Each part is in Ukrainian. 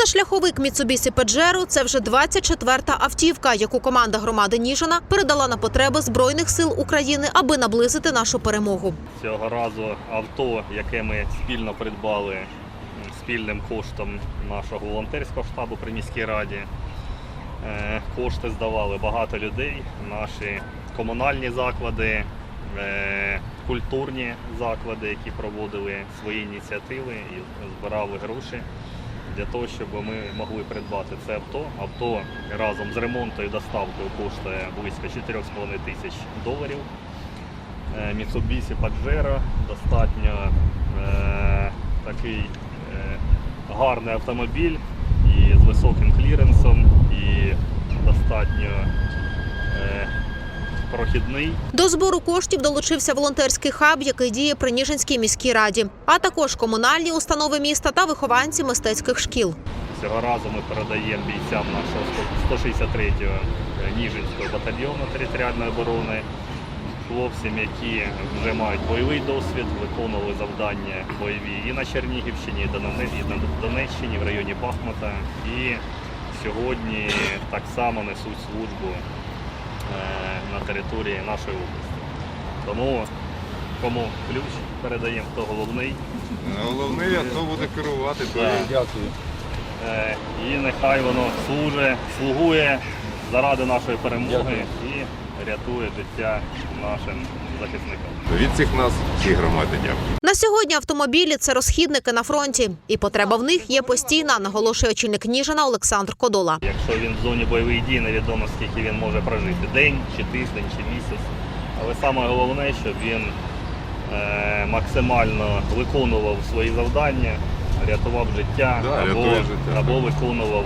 Позашляховик Mitsubishi Pajero – це вже 24-та автівка, яку команда громади Ніжина передала на потреби Збройних сил України, аби наблизити нашу перемогу. Цього разу авто, яке ми спільно придбали спільним коштом нашого волонтерського штабу при міській раді. Е, Кошти здавали багато людей, наші комунальні заклади, е, культурні заклади, які проводили свої ініціативи і збирали гроші для того, щоб ми могли придбати це авто. Авто разом з ремонтом і доставкою коштує близько 4,5 тисяч доларів. Е, Mitsubishi Pajero достатньо е, такий е, гарний автомобіль і з високим кліренсом, і достатньо е, прохідний. До збору коштів долучився волонтерський хаб, який діє при Ніжинській міській раді, а також комунальні установи міста та вихованці мистецьких шкіл. Цього разу ми передаємо бійцям нашого 163-го Ніжинського батальйону територіальної оборони, хлопцям, які вже мають бойовий досвід, виконували завдання бойові і на Чернігівщині, і на Донеччині, в районі Бахмута. І сьогодні так само несуть службу е, на території нашої області. Тому кому ключ передаємо, хто головний. Головне, хто буде керувати, то дякую. Е, І нехай воно служить, слугує заради нашої перемоги і рятує життя нашим захисникам. Від всіх нас, всій громади, дякую. На сьогодні автомобілі це розхідники на фронті, і потреба в них є постійна, наголошує очільник Ніжина Олександр Кодола. Якщо він в зоні бойових дій, невідомо скільки він може прожити день, чи тиждень, чи місяць. Але саме головне, щоб він е, максимально виконував свої завдання, рятував життя, Да, або, рятує життя. або виконував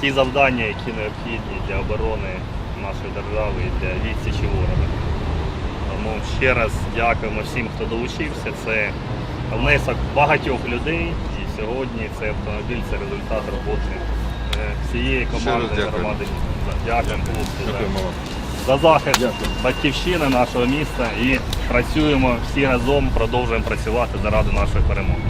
ті завдання, які необхідні для оборони нашої держави і для відсічі ворога. Тому ще раз дякуємо всім, хто долучився. Це внесок багатьох людей. І сьогодні цей автомобіль це результат роботи е, всієї команди громади. Дякуємо, хлопці. за- захист батьківщини нашого міста і працюємо всі разом, продовжуємо працювати заради нашої перемоги.